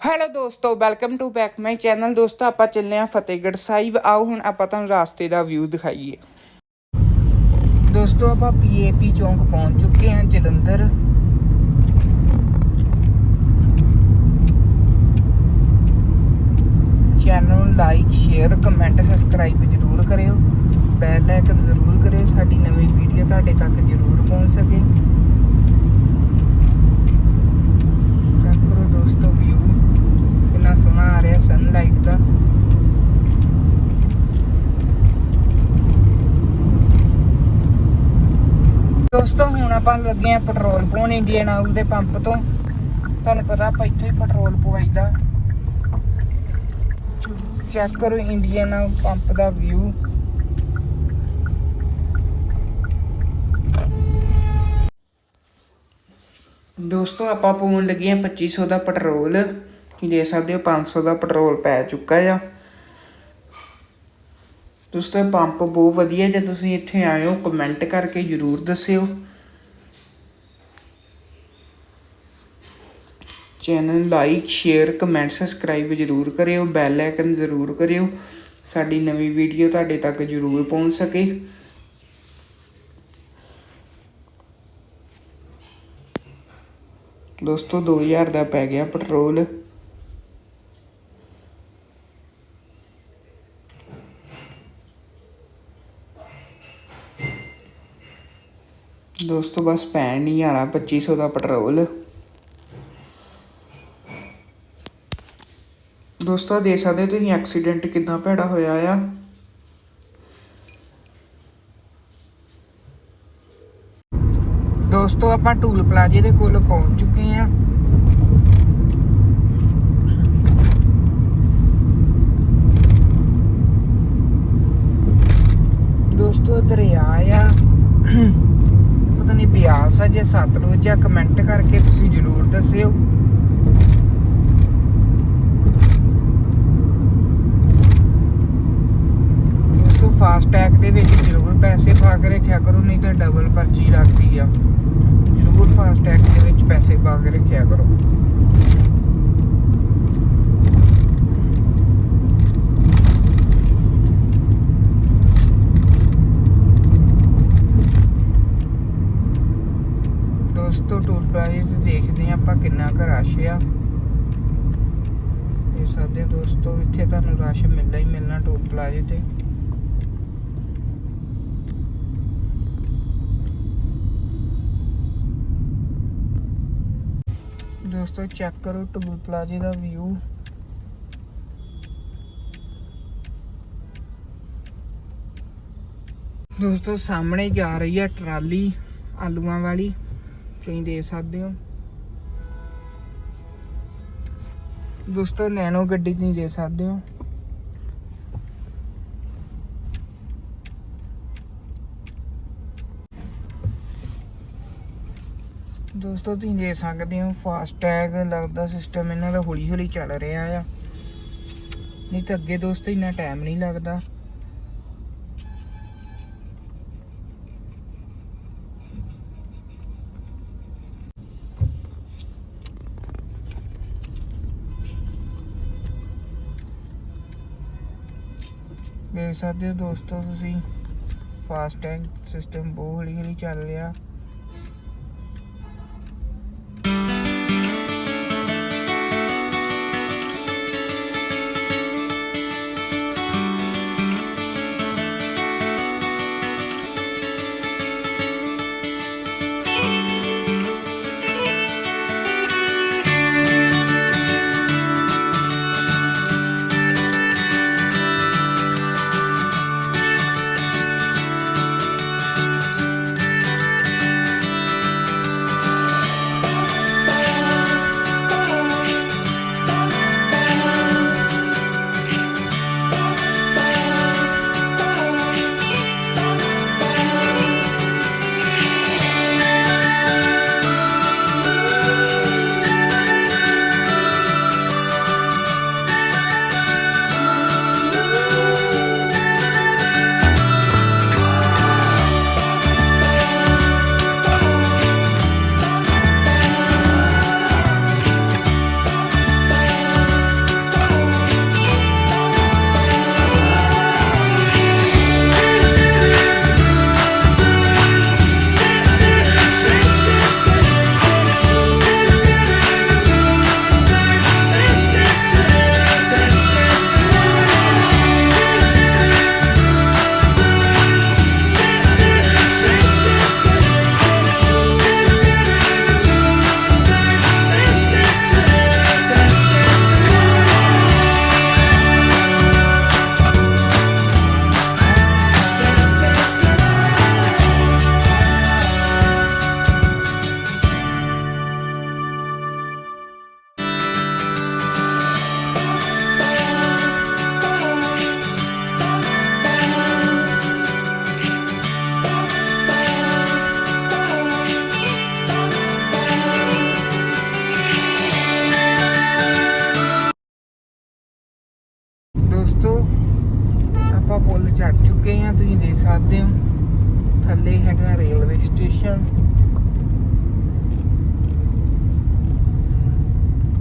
Hello ਦੋਸਤੋ welcome to back my channel ਦੋਸਤੋ, ਆਪਾਂ ਚੱਲੇ ਆ ਫਤਿਹਗੜ੍ਹ ਸਾਹਿਬ। ਆਓ ਹੁਣ ਆਪਾਂ ਤੁਹਾਨੂੰ ਰਾਸਤੇ ਦਾ ਵਿਊ ਦਿਖਾਈਏ। ਦੋਸਤੋ, ਆਪਾਂ ਪੀਏਪੀ ਚੌਂਕ ਪਹੁੰਚ ਚੁੱਕੇ ਹਾਂ, ਜਲੰਧਰ। ਚੈਨਲ ਨੂੰ ਲਾਈਕ ਸ਼ੇਅਰ ਕਮੈਂਟ ਸਬਸਕ੍ਰਾਈਬ ਜ਼ਰੂਰ ਕਰਿਓ। ਬੈਲ ਆਈਕਨ ਜ਼ਰੂਰ ਕਰਿਓ, ਸਾਡੀ ਨਵੀਂ ਵੀਡੀਓ ਤੁਹਾਡੇ ਤੱਕ ਜ਼ਰੂਰ ਪਹੁੰਚ ਸਕੇ ਚੈੱਕ ਕਰੋ ਦੋਸਤੋ ਵਿਊ ਕਿੰਨਾ ਸੋਹਣਾ ਆ ਰਿਹਾ ਸਨਲਾਈਟ ਦਾ ਦੋਸਤੋ ਹੁਣ ਆਪਾਂ ਲੱਗੇ ਆ ਪੈਟਰੋਲ ਪਾਉਣ ਇੰਡੀਅਨ ਆਇਲ ਦੇ ਪੰਪ ਤੋਂ। ਤੁਹਾਨੂੰ ਪਤਾ ਆਪਾਂ ਇੱਥੇ ਹੀ ਪੈਟਰੋਲ ਪਵਾਈਦਾ। ਚੈੱਕ ਕਰੋ ਇੰਡੀਅਨ ਆਇਲ ਪੰਪ ਦਾ ਵਿਊ ਦੋਸਤੋ, ਆਪਾਂ ਪਾਉਣ ਲੱਗੇ ਆ 2500 ਦਾ ਪੈਟਰੋਲ। ਤੁਸੀਂ ਦੇਖ ਸਕਦੇ ਹੋ 500 ਦਾ ਪੈਟਰੋਲ ਪੈ ਚੁੱਕਾ ਆ। ਦੋਸਤੋ ਪੰਪ ਬਹੁਤ ਵਧੀਆ ਜੇ ਤੁਸੀਂ ਇੱਥੇ ਆਏ ਹੋ ਕਮੈਂਟ ਕਰਕੇ ਜਰੂਰ ਦੱਸਿਓ। Channel like, share, comment, subscribe ਜਰੂਰ ਕਰਿਓ, ਬੈਲ ਆਈਕਨ ਜ਼ਰੂਰ ਕਰਿਓ। ਸਾਡੀ ਨਵੀਂ ਵੀਡੀਓ ਤੁਹਾਡੇ ਤੱਕ ਜਰੂਰ ਪਹੁੰਚ ਸਕੇ। ਦੋਸਤੋ 2000 ਦਾ ਪੈ ਗਿਆ ਪੈਟਰੋਲ। ਦੋਸਤੋ, ਬਸ ਪੈਣ ਨਹੀਂ ਆਣਾ 2500 ਦਾ ਪੈਟਰੋਲ। ਦੋਸਤੋ ਦੇਖ ਸਕਦੇ ਹੋ ਤੁਸੀਂ ਐਕਸੀਡੈਂਟ ਕਿੰਨਾ ਭੈੜਾ ਹੋਇਆ ਆ? ਦੋਸਤੋ, ਆਪਾਂ ਟੂਲ ਪਲਾਜ਼ੇ ਦੇ ਕੋਲ ਪਹੁੰਚ ਚੁੱਕੇ ਆ। ਦੋਸਤੋ, ਦਰਿਆ ਆ। ਪਤਾ ਨਹੀਂ ਪਿਆਸ ਆ ਜੇ ਸਤਲੁਜ ਆ। ਕਮੈਂਟ ਕਰਕੇ ਤੁਸੀਂ ਜਰੂਰ ਦੱਸਿਓ ਦੋਸਤੋ ਫਾਸਟੈਗ ਦੇ ਵਿੱਚ ਜਰੂਰ ਪੈਸੇ ਪਾ ਕੇ ਰੱਖਿਆ ਕਰੋ, ਨਹੀਂ ਤਾਂ ਡਬਲ ਪਰਚੀ ਲੱਗਦੀ ਆ। ਜਰੂਰ ਫਾਸਟੈਗ ਦੇ ਵਿੱਚ ਪੈਸੇ ਪਾ ਕੇ ਰੱਖਿਆ ਕਰੋ। ਦੋਸਤੋ ਟੂਲ ਪਲਾਜ਼ੇ ਤੇ ਦੇਖਦੇ ਆ ਆਪਾਂ ਕਿੰਨਾ ਕੁ ਰਸ਼ ਆ। ਇਹ ਸਾਡੇ ਦੋਸਤੋ, ਇੱਥੇ ਤੁਹਾਨੂੰ ਰਸ਼ ਮਿਲਣਾ ਹੀ ਮਿਲਣਾ ਟੂਲ ਪਲਾਜ਼ੇ ਤੇ। ਦੋਸਤੋ ਚੈੱਕ ਕਰੋ ਟੂਲ ਪਲਾਜ਼ੇ ਦਾ ਵਿਊ ਦੋਸਤੋ, ਸਾਹਮਣੇ ਜਾ ਰਹੀ ਹੈ ਟਰਾਲੀ, ਆਲੂਆਂ ਵਾਲੀ। ਤੁਸੀਂ ਦੇਖ ਸਕਦੇ ਹੋ। ਦੋਸਤੋ, ਨੈਨੋ ਗੱਡੀ ਤੁਸੀਂ ਦੇਖ ਸਕਦੇ ਹੋ। ਦੋਸਤੋ, ਤੁਸੀਂ ਦੇਖ ਸਕਦੇ ਹੋ ਫਾਸਟੈਗ ਲੱਗਦਾ ਸਿਸਟਮ ਇਹਨਾਂ ਦਾ ਹੌਲੀ ਹੌਲੀ ਚੱਲ ਰਿਹਾ ਆ। ਨਹੀਂ ਤਾਂ ਅੱਗੇ ਦੋਸਤੋ, ਇੰਨਾ ਟਾਈਮ ਨਹੀਂ ਲੱਗਦਾ। ਦੇਖ ਸਕਦੇ ਹੋ ਦੋਸਤੋ, ਤੁਸੀਂ ਫਾਸਟੈਗ ਸਿਸਟਮ ਬਹੁਤ ਹੌਲੀ ਹੌਲੀ ਚੱਲ ਰਿਹਾ। ਦੋਸਤੋ, ਆਪਾਂ ਪੁੱਲ ਚੜ ਚੁੱਕੇ ਹਾਂ, ਤੁਸੀਂ ਦੇਖ ਸਕਦੇ ਹੋ। ਥੱਲੇ ਹੈਗਾ ਰੇਲਵੇ ਸਟੇਸ਼ਨ।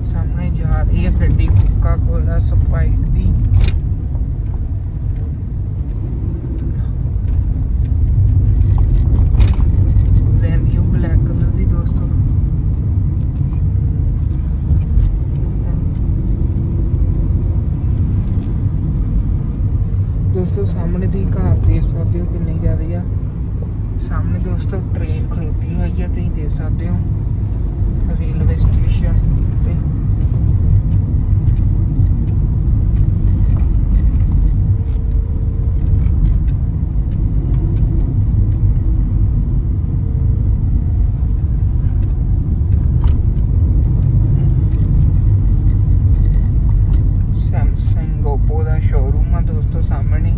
ਸਾਹਮਣੇ ਜਾ ਰਹੀ ਹੈ ਗੱਡੀ ਕੋਕਾ ਕੋਲਾ ਸਪਾਈਟ ਦੀ। ਦੋਸਤੋ, ਸਾਹਮਣੇ ਤੁਸੀਂ ਘਰ ਦੇਖ ਸਕਦੇ ਹੋ ਕਿੰਨੀ ਜ਼ਿਆਦਾ ਆ। ਸਾਹਮਣੇ ਦੋਸਤੋ ਟ੍ਰੇਨ ਖਲੋਤੀ ਹੋਈ ਆ, ਤੁਸੀਂ ਦੇਖ ਸਕਦੇ ਹੋ। ਰੇਲਵੇ ਸਟੇਸ਼ਨ ਤੇ ਸੈਮਸੰਗ Oppo ਦਾ ਸ਼ੋਰੂਮ ਆ ਦੋਸਤੋ ਸਾਹਮਣੇ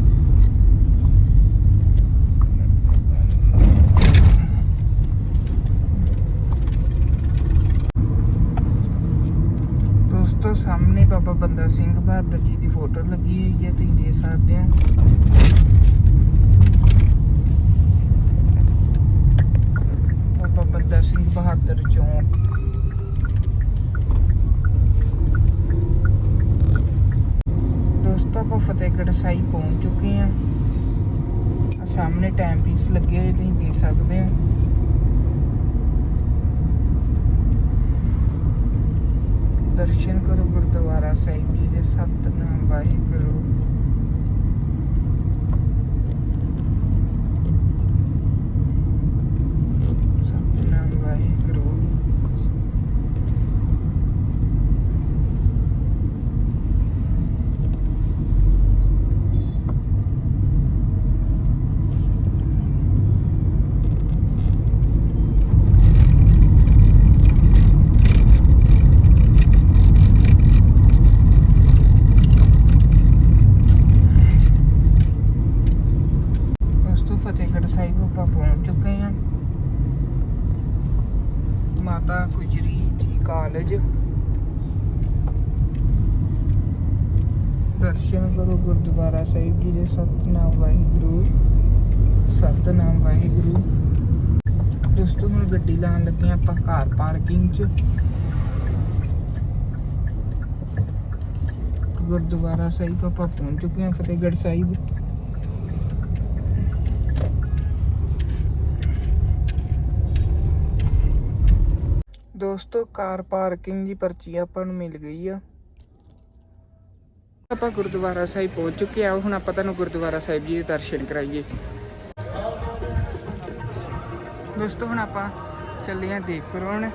ਦੋਸਤੋ ਸਾਹਮਣੇ ਬਾਬਾ ਬੰਦਾ ਸਿੰਘ ਬਹਾਦਰ ਜੀ ਦੀ ਫੋਟੋ ਲੱਗੀ ਹੋਈ ਹੈ, ਤੁਸੀਂ ਦੇਖ ਸਕਦੇ ਹੋ। ਬਾਬਾ ਬੰਦਾ ਸਿੰਘ ਬਹਾਦਰ ਚੌਂਕ ਦੋਸਤੋ, ਆਪਾਂ ਫਤਿਹਗੜ੍ਹ ਸਾਹਿਬ ਪਹੁੰਚ ਚੁੱਕੇ ਹਾਂ। ਆਹ ਸਾਹਮਣੇ ਟਾਈਮ ਪੀਸ ਲੱਗੇ ਹੋਏ, ਤੁਸੀਂ ਦੇਖ ਸਕਦੇ ਹੋ। ਦਰਸ਼ਨ ਕਰੋ। ਗੁਰਦੁਆਰਾ ਸਾਹਿਬ ਜੀ ਦੇ ਸਤਨਾਮ ਵਾਹਿਗੁਰੂ ਸਤਨਾਮ ਵਾਹਿਗੁਰੂ ਦੋਸਤੋ ਫਤਿਹਗੜ੍ਹ ਸਾਹਿਬ ਆਪਾਂ ਪਹੁੰਚ ਚੁੱਕੇ ਹਾਂ ਮਾਤਾ ਗੁਜਰੀ ਜੀ ਕਾਲਜ ਦਰਸ਼ਨ ਕਰੋ ਗੁਰਦੁਆਰਾ ਸਾਹਿਬ ਜੀ ਦੇ ਸਤਨਾਮ ਵਾਹਿਗੁਰੂ ਸਤਨਾਮ ਵਾਹਿਗੁਰੂ ਦੋਸਤੋ ਹੁਣ ਗੱਡੀ ਲਾਉਣ ਲੱਗੇ ਹਾਂ ਆਪਾਂ ਕਾਰ ਪਾਰਕਿੰਗ 'ਚ ਗੁਰਦੁਆਰਾ ਸਾਹਿਬ ਆਪਾਂ ਪਹੁੰਚ ਚੁੱਕੇ ਹਾਂ ਫਤਿਹਗੜ੍ਹ ਸਾਹਿਬ ਦੋਸਤੋ ਕਾਰ ਪਾਰਕਿੰਗ ਦੀ ਪਰਚੀ ਆਪਾਂ ਨੂੰ ਮਿਲ ਗਈ ਆ ਆਪਾਂ ਗੁਰਦੁਆਰਾ ਸਾਹਿਬ ਪਹੁੰਚ ਚੁੱਕੇ ਆ ਹੁਣ ਆਪਾਂ ਤੁਹਾਨੂੰ ਗੁਰਦੁਆਰਾ ਸਾਹਿਬ ਜੀ ਦੇ ਦਰਸ਼ਨ ਕਰਾਈਏ ਦੋਸਤੋ ਹੁਣ ਆਪਾਂ ਚੱਲੇ ਆ ਦੇਖ ਕਰੋਣ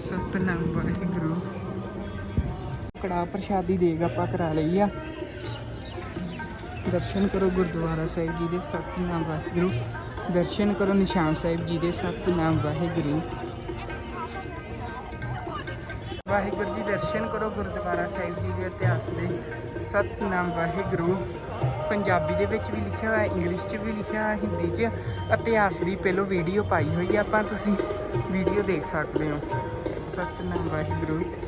ਸਤਨਾਮ ਵਾਹਿਗੁਰੂ ਕੜਾ ਪ੍ਰਸ਼ਾਦੀ ਦੇਗ ਆਪਾਂ ਕਰਾ ਲਈ ਆ। ਦਰਸ਼ਨ ਕਰੋ ਗੁਰਦੁਆਰਾ ਸਾਹਿਬ ਜੀ ਦੇ ਸਤਨਾਮ ਵਾਹਿਗੁਰੂ ਦਰਸ਼ਨ ਕਰੋ ਨਿਸ਼ਾਨ ਸਾਹਿਬ ਜੀ ਦੇ ਸਤਨਾਮ ਵਾਹਿਗੁਰੂ ਵਾਹਿਗੁਰੂ ਜੀ, ਦਰਸ਼ਨ ਕਰੋ ਗੁਰਦੁਆਰਾ ਸਾਹਿਬ ਜੀ ਦੇ ਇਤਿਹਾਸ ਦੇ ਸਤਨਾਮ ਵਾਹਿਗੁਰੂ ਪੰਜਾਬੀ ਦੇ ਵਿੱਚ ਵੀ ਲਿਖਿਆ ਹੋਇਆ ਇੰਗਲਿਸ਼ 'ਚ ਵੀ ਲਿਖਿਆ ਹੋਇਆ, ਹਿੰਦੀ 'ਚ ਇਤਿਹਾਸ ਦੀ ਪਹਿਲੋ ਵੀਡੀਓ ਪਾਈ ਹੋਈ ਆ। ਆਪਾਂ ਤੁਸੀਂ ਵੀਡੀਓ ਦੇਖ ਸਕਦੇ ਹੋ। ਸਤਨਾਮ ਵਾਹਿਗੁਰੂ ਵਾਹਿਗੁਰੂ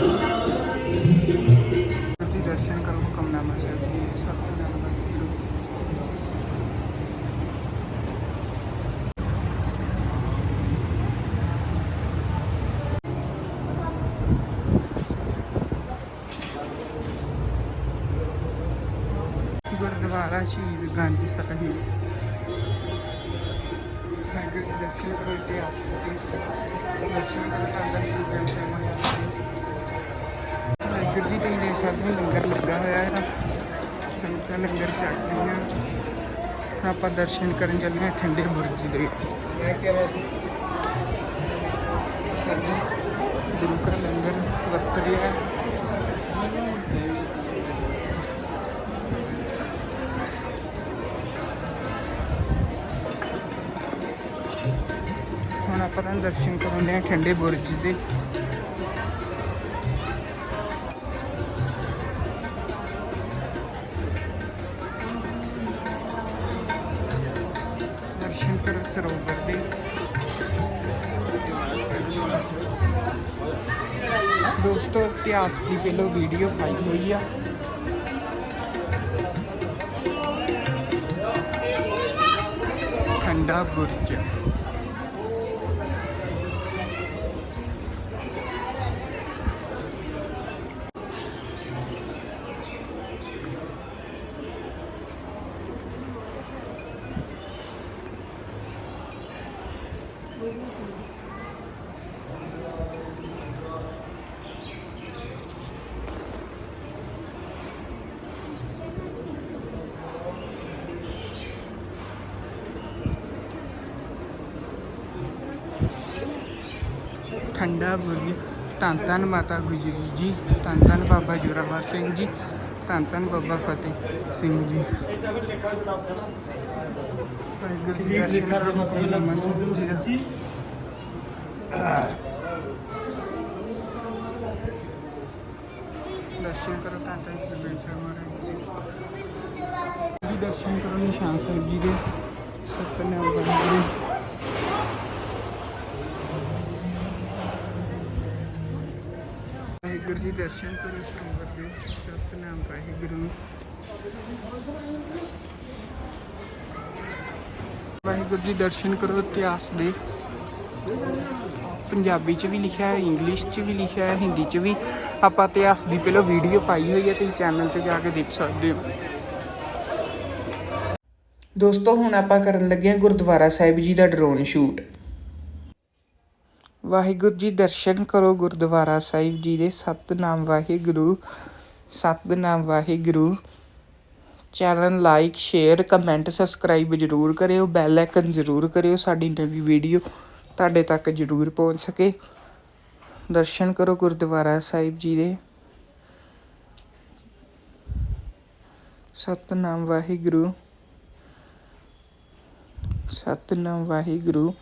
ਤੇ ਲੰਗਰ ਲੱਗਾ ਹੋਇਆ ਹੈ ਸੰਗਤਾਂ ਲੰਗਰ ਛਕ ਰਹੀਆਂ। ਆਪਾਂ ਦਰਸ਼ਨ ਕਰਨ ਚੱਲੇ ਹਾਂ ਠੰਡੇ ਬੁਰਜ ਦੇ। ਗੁਰੂ ਘਰ ਲੰਗਰ ਵਰਤ ਰਿਹਾ ਹੈ। ਹੁਣ ਆਪਾਂ ਤਾਂ ਦਰਸ਼ਨ ਕਰਾਉਂਦੇ ਹਾਂ ਠੰਡੇ ਬੁਰਜ ਦੇ। ਸਰੋਵਰ ਦੇ ਦੋਸਤੋ ਇਤਿਹਾਸ ਦੀ ਪਹਿਲੋ ਵੀਡੀਓ ਪਾਈ ਹੋਈ ਆ ਠੰਡਾ ਬੁਰਜ ਠੰਡਾ ਬੁਰਜ ਧੰਨ ਧੰਨ ਮਾਤਾ ਗੁਜਰੀ ਜੀ ਧੰਨ ਧੰਨ ਬਾਬਾ ਜੋਰਾਵਰ ਸਿੰਘ ਜੀ ਧੰਨ ਧੰਨ Baba Fateh Singh ji Şeker arabasıyla bulunduğumuz ਦਰਸ਼ਨ ਕਰੋ ਤਾਂ ਤਾਂ ਇਸ ਦੇ ਵਿੱਚ ਹਮਾਰੇ ਜੀ ਦਰਸ਼ਨ ਕਰੋ ਨਿਸ਼ਾਨ ਸਾਹਿਬ ਜੀ ਦੇ ਸਤਨਾਮ ਬਾਣੀ ਦੇ ਵਾਹਿਗੁਰੂ ਜੀ ਦਰਸ਼ਨ ਕਰੋ ਸਰੋਵਰ ਦੇ ਸਤਨਾਮ ਵਾਹਿਗੁਰੂ ਵਾਹਿਗੁਰੂ ਜੀ, ਦਰਸ਼ਨ ਕਰੋ ਇਤਿਹਾਸ ਦੇ। ਪੰਜਾਬੀ ਚ ਵੀ ਲਿਖਿਆ ਹੈ, ਇੰਗਲਿਸ਼ ਚ ਵੀ ਲਿਖਿਆ ਹੈ, ਹਿੰਦੀ ਚ ਵੀ। ਆਪਾਂ ਇਤਿਹਾਸ ਦੀ ਪਹਿਲਾਂ ਵੀਡੀਓ ਪਾਈ ਹੋਈ ਹੈ, ਤੁਸੀਂ ਚੈਨਲ ਤੇ ਜਾ ਕੇ ਦੇਖ ਸਕਦੇ ਹੋ। ਦੋਸਤੋ, ਹੁਣ ਆਪਾਂ ਕਰਨ ਲੱਗੇ ਹਾਂ ਗੁਰਦੁਆਰਾ ਸਾਹਿਬ ਜੀ ਦਾ ਡਰੋਨ ਸ਼ੂਟ ਵਾਹਿਗੁਰੂ ਜੀ, ਦਰਸ਼ਨ ਕਰੋ ਗੁਰਦੁਆਰਾ ਸਾਹਿਬ ਜੀ ਦੇ। Satnam Waheguru Satnam Waheguru. Channel like, share, comment, subscribe ਜ਼ਰੂਰ ਕਰਿਓ, ਬੈਲ ਆਈਕਨ ਜ਼ਰੂਰ ਕਰਿਓ, ਸਾਡੀ ਨਵੀਂ ਵੀਡੀਓ ਤੁਹਾਡੇ ਤੱਕ ਜ਼ਰੂਰ ਪਹੁੰਚ ਸਕੇ। ਦਰਸ਼ਨ ਕਰੋ ਗੁਰਦੁਆਰਾ ਸਾਹਿਬ ਜੀ ਦੇ। ਸਤਨਾਮ ਵਾਹਿਗੁਰੂ। ਸਤਨਾਮ ਵਾਹਿਗੁਰੂ।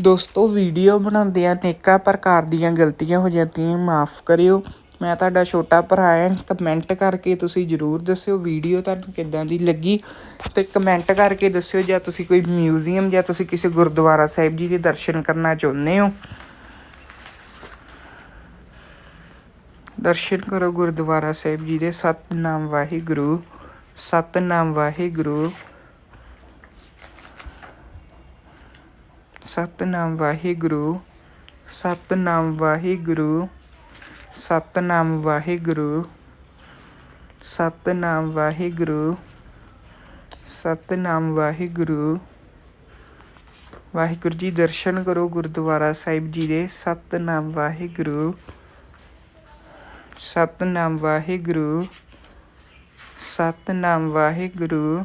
ਦੋਸਤੋ, ਵੀਡੀਓ ਬਣਾਉਂਦੇ ਆ ਅਨੇਕਾਂ ਪ੍ਰਕਾਰ ਦੀਆਂ ਗਲਤੀਆਂ ਹੋ ਜਾਂਦੀਆਂ, ਮਾਫ ਕਰਿਓ। ਮੈਂ ਤੁਹਾਡਾ ਛੋਟਾ ਭਰਾ ਹਾਂ ਕਮੈਂਟ ਕਰਕੇ ਤੁਸੀਂ ਜਰੂਰ ਦੱਸਿਓ ਵੀਡੀਓ ਤੁਹਾਨੂੰ ਕਿੱਦਾਂ ਦੀ ਲੱਗੀ ਤੇ ਕਮੈਂਟ ਕਰਕੇ ਦੱਸਿਓ ਜਾਂ ਤੁਸੀਂ ਕੋਈ ਮਿਊਜ਼ੀਅਮ ਜਾਂ ਤੁਸੀਂ ਕਿਸੇ ਗੁਰਦੁਆਰਾ ਸਾਹਿਬ ਜੀ ਦੇ ਦਰਸ਼ਨ ਕਰਨਾ ਚਾਹੁੰਦੇ ਹੋ। ਦਰਸ਼ਨ ਕਰੋ ਗੁਰਦੁਆਰਾ ਸਾਹਿਬ ਜੀ ਦੇ ਸਤਨਾਮ ਵਾਹਿਗੁਰੂ ਸਤਨਾਮ ਵਾਹਿਗੁਰੂ। ਸਤਨਾਮ ਵਾਹਿਗੁਰੂ ਸਤਨਾਮ ਵਾਹਿਗੁਰੂ। ਸਤਨਾਮ ਵਾਹਿਗੁਰੂ। ਸਤਨਾਮ ਵਾਹਿਗੁਰੂ। ਸਤਨਾਮ ਵਾਹਿਗੁਰੂ। ਵਾਹਿਗੁਰੂ ਜੀ, ਦਰਸ਼ਨ ਕਰੋ ਗੁਰਦੁਆਰਾ ਸਾਹਿਬ ਜੀ ਦੇ। ਸਤਨਾਮ ਵਾਹਿਗੁਰੂ। ਸਤਨਾਮ ਵਾਹਿਗੁਰੂ। ਸਤਨਾਮ ਵਾਹਿਗੁਰੂ।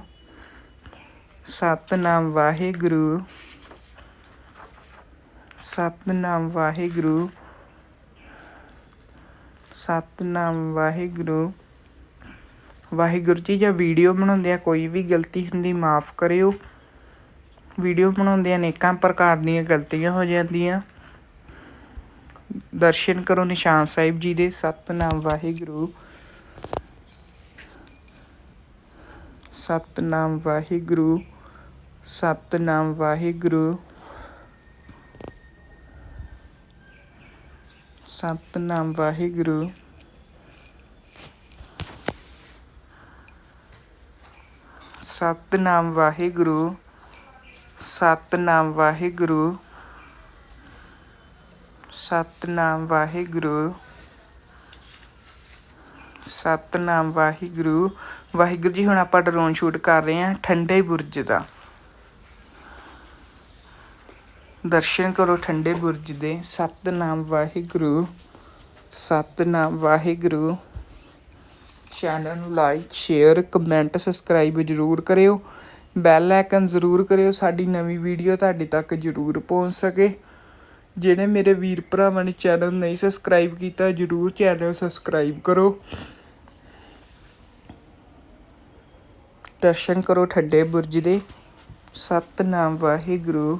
ਸਤਨਾਮ ਵਾਹਿਗੁਰੂ। ਸਤਨਾਮ ਵਾਹਿਗੁਰੂ। ਸਤਨਾਮ। ਵਾਹਿਗੁਰੂ। ਵਾਹਿਗੁਰੂ ਜੀ, ਜਾਂ ਵੀਡੀਓ ਬਣਾਉਂਦੇ ਆ ਕੋਈ ਵੀ ਗਲਤੀ ਹੁੰਦੀ, ਮਾਫ ਕਰਿਓ। ਵੀਡੀਓ ਬਣਾਉਂਦੇ ਅਨੇਕਾਂ ਪ੍ਰਕਾਰ ਦੀਆਂ ਗਲਤੀਆਂ ਹੋ ਜਾਂਦੀਆਂ। ਦਰਸ਼ਨ ਕਰੋ ਨਿਸ਼ਾਨ ਸਾਹਿਬ ਜੀ ਦੇ। ਸਤਨਾਮ, ਵਾਹਿਗੁਰੂ। ਸਤਨਾਮ ਵਾਹਿਗੁਰੂ। ਸਤਨਾਮ, ਵਾਹਿਗੁਰੂ। ਸਤਨਾਮ ਵਾਹਿਗੁਰੂ। ਸਤਨਾਮ ਵਾਹਿਗੁਰੂ ਸਤਨਾਮ ਵਾਹਿਗੁਰੂ ਸਤਨਾਮ ਵਾਹਿਗੁਰੂ ਸਤਨਾਮ ਵਾਹਿਗੁਰੂ। ਵਾਹਿਗੁਰੂ ਜੀ, ਹੁਣ ਆਪਾਂ ਡਰੋਨ ਸ਼ੂਟ ਕਰ ਰਹੇ ਹਾਂ ਠੰਡੇ ਬੁਰਜ ਦਾ। ਦਰਸ਼ਨ ਕਰੋ ਠੰਡੇ ਬੁਰਜ ਦੇ। ਸਤਨਾਮ ਵਾਹਿਗੁਰੂ ਸਤਨਾਮ ਵਾਹਿਗੁਰੂ। ਚੈਨਲ ਨੂੰ ਲਾਈਕ ਸ਼ੇਅਰ ਕਮੈਂਟ ਸਬਸਕ੍ਰਾਈਬ ਜ਼ਰੂਰ ਕਰਿਓ। ਬੈਲ ਆਈਕਨ ਜ਼ਰੂਰ ਕਰਿਓ ਸਾਡੀ ਨਵੀਂ ਵੀਡੀਓ ਤੁਹਾਡੇ ਤੱਕ ਜ਼ਰੂਰ ਪਹੁੰਚ ਸਕੇ। ਜਿਹੜੇ ਮੇਰੇ ਵੀਰ ਭਰਾਵਾਂ ਨੇ ਚੈਨਲ ਨਹੀਂ ਸਬਸਕ੍ਰਾਈਬ ਕੀਤਾ, ਜ਼ਰੂਰ ਚੈਨਲ ਸਬਸਕ੍ਰਾਈਬ ਕਰੋ। ਦਰਸ਼ਨ ਕਰੋ ਠੱਡੇ ਬੁਰਜ ਦੇ। ਸਤਨਾਮ ਵਾਹਿਗੁਰੂ।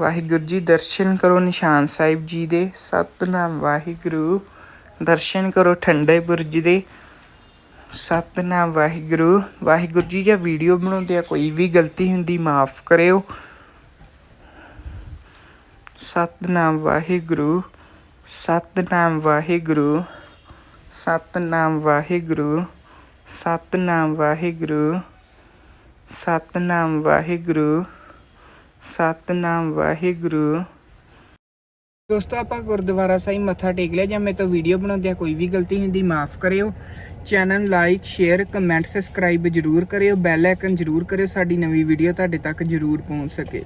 ਵਾਹਿਗੁਰੂ ਜੀ, ਦਰਸ਼ਨ ਕਰੋ ਨਿਸ਼ਾਨ ਸਾਹਿਬ ਜੀ ਦੇ। ਸਤਨਾਮ ਵਾਹਿਗੁਰੂ, ਦਰਸ਼ਨ ਕਰੋ ਠੰਡੇ ਬੁਰਜ ਦੇ। ਸਤਨਾਮ ਵਾਹਿਗੁਰੂ ਵਾਹਿਗੁਰੂ ਜੀ, ਜੇ ਵੀਡੀਓ ਬਣਾਉਂਦੇ ਆ, ਕੋਈ ਵੀ ਗਲਤੀ ਹੁੰਦੀ ਮਾਫ ਕਰਿਓ। ਸਤਨਾਮ ਵਾਹਿਗੁਰੂ ਸਤਨਾਮ ਵਾਹਿਗੁਰੂ ਸਤਨਾਮ ਵਾਹਿਗੁਰੂ ਸਤਨਾਮ ਵਾਹਿਗੁਰੂ ਸਤਨਾਮ ਵਾਹਿਗੁਰੂ। ਸਤਨਾਮ ਵਾਹਿਗੁਰੂ। ਦੋਸਤੋ, ਆਪਾਂ ਗੁਰਦੁਆਰਾ ਸਾਹਿਬ ਮੱਥਾ ਟੇਕ ਲਿਆ। ਜਾਂ ਮੇਰੇ ਤੋਂ ਵੀਡੀਓ ਬਣਾਉਂਦਿਆਂ ਕੋਈ ਵੀ ਗਲਤੀ ਹੁੰਦੀ, ਮਾਫ ਕਰਿਓ। Channel like share comment subscribe ਜ਼ਰੂਰ ਕਰਿਓ। ਬੈਲ ਆਈਕਨ ਜ਼ਰੂਰ ਕਰਿਓ, ਸਾਡੀ ਨਵੀਂ ਵੀਡੀਓ ਤੁਹਾਡੇ ਤੱਕ ਜ਼ਰੂਰ ਪਹੁੰਚ ਸਕੇ।